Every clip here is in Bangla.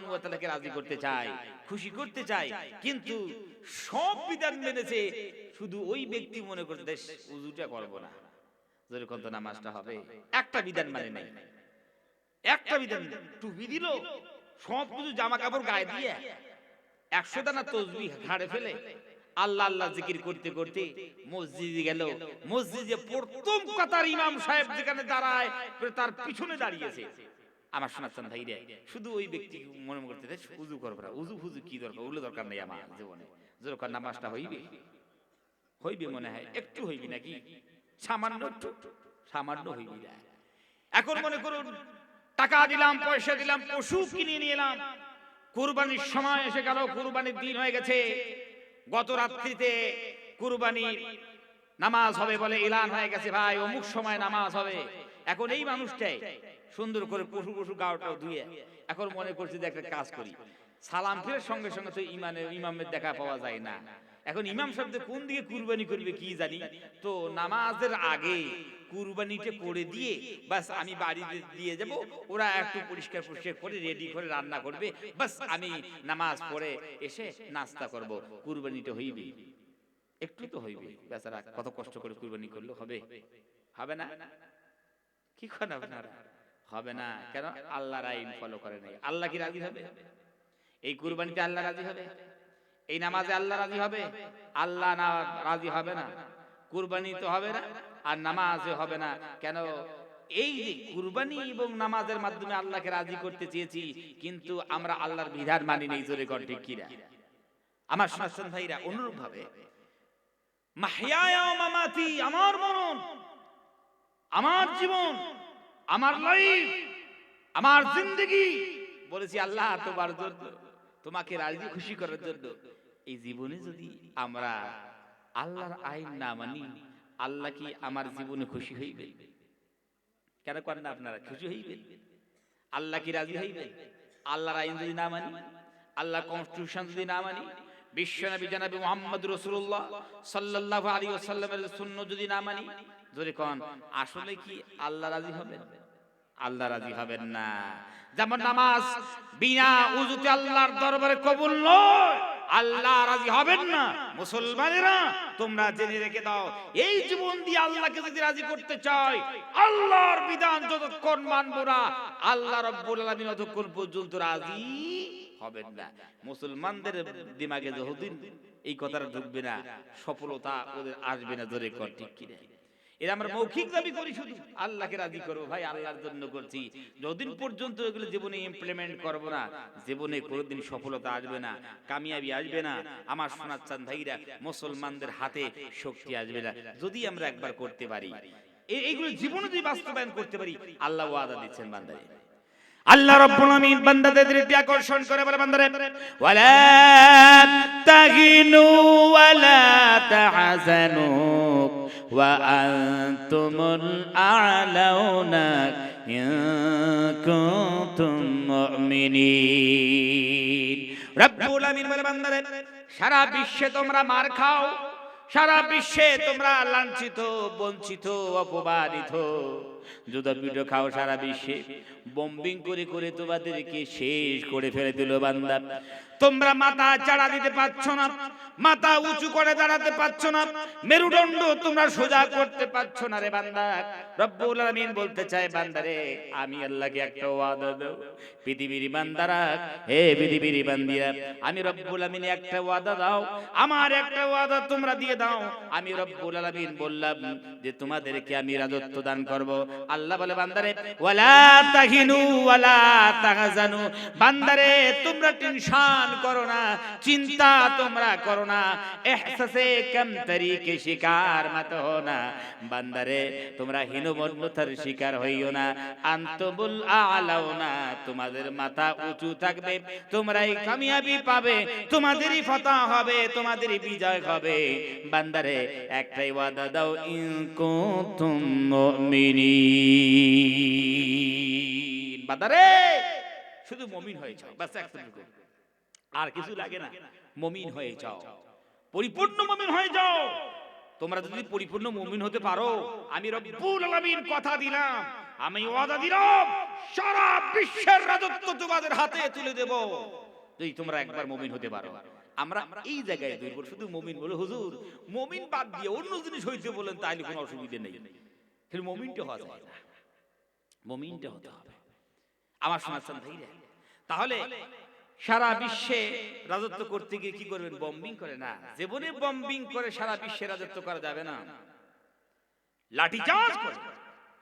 তাআলাকে রাজি করতে চায় খুশি করতে চায় কিন্তু সব বিধান মেনেছে শুধু ওই ব্যক্তি মনে করতে উজুটা করব না। নামাজটা হবে একটা বিধান মানে নাই একটা বিধান টুপি দিল সব কিছু জামা কাপড় গায়ে দিয়ে একশো দানা তসবি ঘাড়ে ফেলে আল্লাহ আল্লাহ জিকির করতে করতে মসজিদে গেল। মসজিদে প্রথম কাতার ইমাম সাহেব যেখানে দাঁড়ায় তার পিছনে দাঁড়িয়েছে। আমার শোনাচ্ছেন ভাই রে শুধু ওই ব্যক্তি মনে করতে উজু করব না উজু ফুজু কি দরকার? ওগুলো দরকার নেই আমার জীবনে। যেরকম নামাজটা হইবে হইবে মনে হয়, একটু হইবি নাকি? সামান্য একটু, সামান্য হইবি না। এখন মনে করুন, টাকা দিলাম, পয়সা দিলাম, পশু কিনে নিয়ে এলাম কুরবানির সময় এসে গেল, কুরবানির দিন হয়ে গেছে। গত রাত্রিতে কুরবানির নামাজ হবে বলে এলান হয়ে গেছে ভাই, অমুক সময় নামাজ হবে। এখন এই মানুষটাই সুন্দর করে পশু পশু গাওটাও ধুয়ে এখন মনে করছি যে একটা কাজ করি। সালাম ফিরের সঙ্গে সঙ্গে তো ইমানের ইমামের দেখা পাওয়া যায় না। এখন ইমাম শব্দে কোন দিকে কুরবানি করবে কি জানি? তো নামাজের আগে কুরবানিটা করে দিয়ে বাস আমি বাড়িতে দিয়ে যাব ওরা একটু পরিষ্কার পরিষ্কার করে রেডি করে রান্না করবে বাস আমি নামাজ পড়ে এসে নাস্তা করব কুরবানিটা হইবে। একটু তো হইবে বেচারা কত কষ্ট করে কুরবানি করল হবে হবে না কি করেন আপনারা? হবে না কেন? আল্লাহর আইন ফলো করে নাই। আল্লাহ কি রাজি হবে? এই কুরবানিতে আল্লাহ রাজি হবে? এই নামাজে আল্লাহ রাজি হবে? আল্লাহ না রাজি হবে না। কুরবানি তো হবে না আর নামাজে হবে না। কেন? এই যে কুরবানি এবং নামাজের মাধ্যমে আল্লাহকে রাজি করতে চেয়েছি কিন্তু আমরা আল্লাহর বিধান মানি নেই জোরে কর ঠিক কিনা? আমার শাসন ভাইরা অনুরূপ ভাবে মাহিয়ায়া ও মামাতি আমার মরণ। আমার জীবন, আমার লাইফ আমার জিন্দগি। বলেছি, আল্লাহ, তোমার জন্য, তোমাকে রাজি, খুশি করার জন্য এই জীবনে যদি আমরা আল্লাহর আইন না মানি, আল্লাহ কি আমার জীবনে খুশি হইবে? কেন করেন না আপনারা? খুশি হইবেন আল্লাহ কি রাজি হইবেন আল্লাহর আইন যদি না মানি আল্লাহ কনস্টিটিউশন যদি না মানি বিশ্বনবী জানাবি মোহাম্মদ রসুল্লাহ সাল্লাল্লাহু আলাইহি ওয়াসাল্লামের সুন্নাহ যদি না মানি যদি কোন আসলে কি আল্লাহ রাজি হবেন? আল্লাহ রাজি হবেন না। যেমন নামাজ বিনা উজুতে আল্লাহর দরবারে কবুল নয়। আল্লাহ রাজি হবেন না। মুসলমানেরা তোমরা জেনে রেখে দাও এই জীবন দিয়ে আল্লাহকে যদি রাজি করতে চাই আল্লাহর বিধান যতক্ষণ মানবো না আল্লাহ রব্বুল আলামিন ততক্ষণ পর্যন্ত রাজি হবেন না। মুসলমানদের দিমাগে যতদিন এই কথাটা ঢুকবে না সফলতা ওদের আসবে না ধরে কর ঠিক কিনা? এরা আমরা মৌখিক দাবি করি শুধু। আল্লাহকে রাজি করব ভাই আল্লাহর জন্য করছি। যতদিন পর্যন্ত এগুলো জীবনে ইমপ্লিমেন্ট করব না জীবনে কোনোদিন সফলতা আসবে না কামিয়াবি আসবে না। আমার সোনার চান ভাইরা মুসলমানদের হাতে শক্তি আসবে না। যদি আমরা একবার করতে পারি এইগুলো জীবনে যদি বাস্তবায়ন করতে পারি আল্লাহ ওয়াদা দিচ্ছেন বান্দারে। আল্লাহ রাব্বুল আমিন বান্দাদের দৃষ্টি আকর্ষণ করে বলে, বান্দারে, ওয়ালা তাহিনু ওয়ালা তাহজানু ওয়া আনতুমুল আ'লাউনা ইন কুনতুম মুমিনিন। রব্বুল আমিন বলে, বান্দারে, সারা বিশ্বে তোমরা মার খাও, সারা বিশ্বে তোমরা লাঞ্ছিত, বঞ্চিত অপমানিত যুদ্ধপিঠ খাও সারা বিশ্বে। বম্বিং করে করে তোমাদেরকে শেষ করে ফেলে দিল বান্দা। তোমরা মাথা চাড়া দিতে পারছ না, মাথা উঁচু করে দাঁড়াতে পারছ না, মেরুদণ্ড তোমরা সোজা করতে পারছ না রে বান্দা। রব্বুল আলামিন বলতে চায়, বান্দারে, আমি আল্লাহকে একটা ওয়াদা দাও পৃথিবীর বান্দারা, হে পৃথিবীর বান্দিরা, আমি রব্বুল আলামিন একটা ওয়াদা দাও, আমার একটা ওয়াদা তোমরা দিয়ে দাও। আমি রব্বুল আলামিন বললাম যে, তোমাদেরকে আমি রাজত্ব দান করব। আল্লাহ বলে, বান্দারে, ওয়ালা তাহিনু, ওয়ালা তাহজানু। বান্দারে, তোমরা টেনশন করো না, চিন্তা তোমরা করো না, এহসাসে কম তরিকে শিকার মত হো না। বান্দারে, তোমরা হীনমন্যতার শিকার হইও না, আন্তবুল আলাও না, তোমাদের মাথা উঁচু থাকবে, তোমরাই কামিয়াবি পাবে, তোমাদেরই ফতা হবে, তোমাদেরই বিজয় হবে। বান্দারে, একটাই ওয়াদা দাও, ইন কুনতুম মুমিনিন। বান্দারে, শুধু মুমিন হয়ে যাও বাস একটুকু আর কিছু লাগে না। মুমিন হয়ে যাও। পরিপূর্ণ মমিন হয়ে যাও। তোমরা যদি পরিপূর্ণ মমিন হতে পারো আমি রব্বুল আলামিন কথা দিলাম। আমি ওয়াদা দিলাম। সারা বিশ্বের রাজত্ব তোমাদের হাতে তুলে দেব। যদি তোমরা একবার মমিন হতে পারো আমরা এই জায়গায় দুর্বল শুধু মমিন বলে হুজুর মমিন বাদ দিয়ে অন্য জিনিস হইতে বলেন তাইলে কোনো অসুবিধা নেই। কিন্তু মুমিনটা হওয়া যায় না। মুমিনটা হতে হবে। আমার শোনাচ্ছেন ভাইরা তাহলে সারা বিশ্বে রাজত্ব করতে গিয়ে কি করবেন? বম্বিং করে না। জীবনে বম্বিং করে সারা বিশ্বে রাজত্ব করা যাবে না। লাঠিচার্জ করে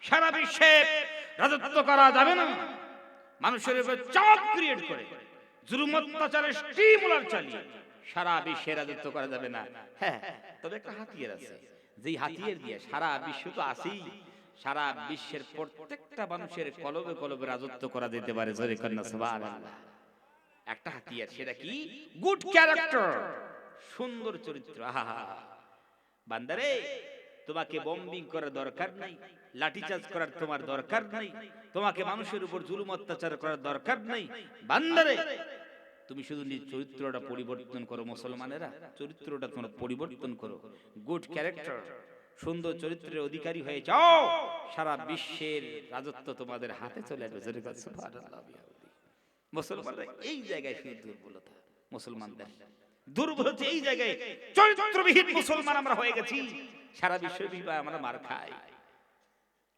সারা বিশ্বে রাজত্ব করা যাবে না। মানুষের উপর চাপ ক্রিয়েট করে। জুলুম অত্যাচারের স্টিমুলার চালিয়ে সারা বিশ্বে রাজত্ব করা যাবে না। হ্যাঁ তবে একটা হাতিয়ার আছে। যেই হাতিয়ার দিয়ে সারা বিশ্ব তো আছেই। সারা বিশ্বের প্রত্যেকটা মানুষের কলবে কলবে রাজত্ব করা যেতে পারে। জোরে কন্যা সুবহানাল্লাহ। একটা হাতিয়ার সেটা কি? গুড ক্যারেক্টার সুন্দর চরিত্র। বান্দারে তোমাকে বম্বিং করার দরকার নাই লাঠিচার্জ করার তোমার দরকার নাই তোমাকে মানুষের উপর জুলুম অত্যাচার করার দরকার নাই। বান্দারে তুমি শুধু নিজ চরিত্রটা পরিবর্তন করো মুসলমানেরা চরিত্রটা তোমার পরিবর্তন করো। গুড ক্যারেক্টার সুন্দর চরিত্রের অধিকারী হয়ে যাও। সারা বিশ্বের রাজত্ব তোমাদের হাতে চলে আসবে জোরে বল, সুবহানাল্লাহ, বিহামদিহি। মুসলমানরা এই জায়গায় শুধু দুর্বলতা মুসলমানদের। দুর্বল হচ্ছে এই জায়গায় চরিত্রবিহীন মুসলমান আমরা হয়ে গেছি। সারা বিবাহ আমরা মার খাই।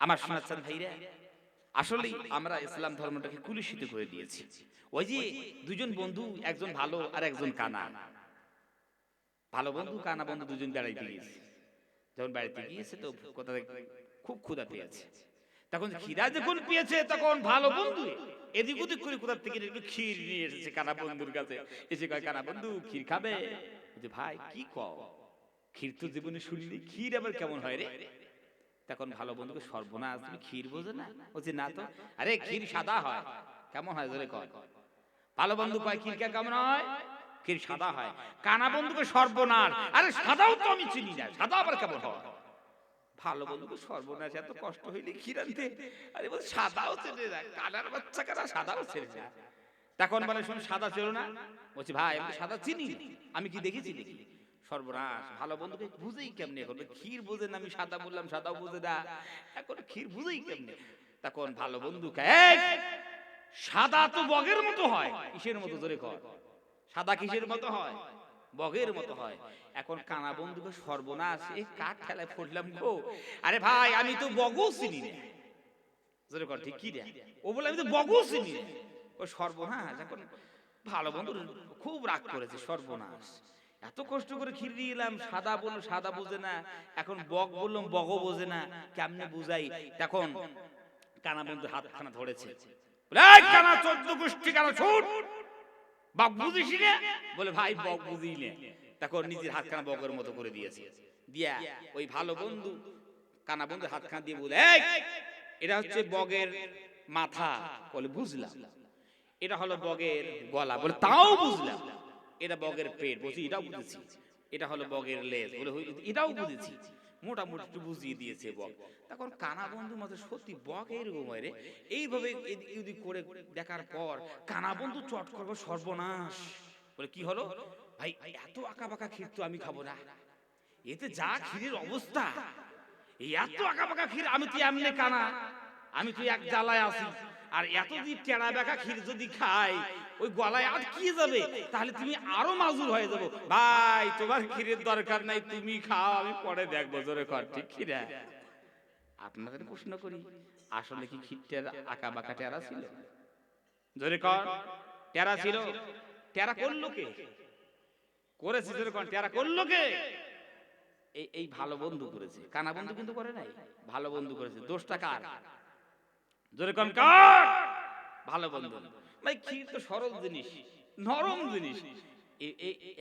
আমার শোনাচ্ছেন ভাইরা আসলে আমরা ইসলাম ধর্মটাকে কুলিশিত করে দিয়েছি। ওই যে দুজন বন্ধু একজন ভালো আর একজন কানা। ভালো বন্ধু কানা বন্ধু দুজন বেড়াইতে গিয়েছে। যখন বাড়িতে গিয়েছে তো কোথা থেকে খুব ক্ষুধা পেয়েছে। তখন খিদা যখন পেয়েছে তখন ভালো বন্ধু। এদিক ওদিক করে কোথা থেকে একটু ক্ষীর নিয়ে এসেছে কানা বন্ধুর কাছে। এসে কয় কানা বন্ধু ক্ষীর খাবে? বলছে, ভাই কি কও? ক্ষীর তো জীবনে শুনলি ক্ষীর আবার কেমন হয় রে? তখন ভালো বন্ধুকে সর্বনাশ তুমি ক্ষীর বোঝো না? বলছে না তো। আরে ক্ষীর সাদা হয়। কেমন হয় ধরে কয়? ভালো বন্ধু কয় ক্ষীর কে কেমন হয়? ক্ষীর সাদা হয়। কানা বন্ধুকে সর্বনাশ। আরে সাদাও তো আমি চিনি না। সাদা আবার কেমন হয়? ভালো বন্ধুকে সর্বনাশ এত কষ্ট হইলে ক্ষীর আনতে আরে বল সাদাও ছেড়ে যায় কানার বাচ্চা কানা সাদাও ছেড়ে যায় তখন বলে শুন সাদা ছিল না? বলছি ভাই আমি সাদা চিনি। আমি কি দেখেছি দেখি সর্বনাশ ভালো বন্ধুকে বুঝেই কেমনে? এখন ক্ষীর বুঝে না আমি সাদা বললাম সাদাও বুঝে না। এখন ক্ষীর বুঝেই কেমনে? তখন ভালো বন্ধু এই সাদা তো বগের মতো হয়। কিসের মতো? ধরে কর। সাদা কিসের মতো হয়? বগের মতো হয়। এখন কানা বন্ধুকে সর্বনাশ। এ কাঠ ঠেলায় ফুটলাম গো? আরে ভাই আমি তো বগও চিনি না ঠিক কি রে? ও বলে আমি তো বগও চিনি না ও সর্বনাশ। এখন ভালো বন্ধু খুব রাগ করেছে সর্বনাশ। এত কষ্ট করে ক্ষীর দিয়ে এলাম সাদা বলল সাদা বোঝে না। এখন বক বললাম বগও বোঝে না। কেমনে বুঝাই? তখন কানা বন্ধু হাতখানা ধরেছে। কানা চোদ্দ গোষ্ঠী কানা ছুট! বাপ বুঝিস না বলে ভাই বক বুঝি নে। নিজের বকের মতো করে দিয়েছে। দিয়া ওই ভালো বন্ধু কানা বন্ধু দিয়ে বলে "এই, এটা হচ্ছে বগের মাথা। বলে বুঝলাম। এটা হলো বগের গলা। বলে তাও বুঝলাম। এটা বগের পেট। বলছি এটাও বুঝেছি। এটা হলো বগের লেজ। বলে এটাও বুঝেছি। মোটামুটি একটু বুঝিয়ে দিয়েছে বক। তখন কানা বন্ধু মাঝে সত্যি বক এরকম হয় রে। এইভাবে ওদিক করে দেখার পর কানা বন্ধু চট করব সর্বনাশ। বলে, কি হলো? ভাই, এত আঁকা বাঁকা ক্ষীর তো আমি খাব না। এতে যা ক্ষীরের অবস্থা এত আঁকা বাঁকা ক্ষীর আমি তুই এমনি কানা। আমি তুই এক জ্বালায় আছি। আর এত যদি টেড়া বেঁকা ক্ষীর যদি খাই, ওই গলায় আটকিয়ে যাবে, তাহলে তুমি আরও মাজুর হয়ে যাব। ভাই, তোমার ক্ষীরের দরকার নাই, তুমি খাও, আমি পরে দেখব, জোরে কর, ঠিক ক্ষীরা? আপনাদের প্রশ্ন করি, আসলে কি ক্ষীরটার আঁকা বাঁকা টেরা ছিল? জোরে কর টেরা ছিল? টেরা করল কে? করেছে, জোরে কর টেরা করল কে? এই এই ভালো বন্ধু করেছে। কানা বন্ধু কিন্তু করে নাই? ভালো বন্ধু করেছে। দোষটা কার? জোরে কন কার ভালো বন্ধু ভাই ক্ষীর তো সরল জিনিস নরম জিনিস। এ- এ- এ-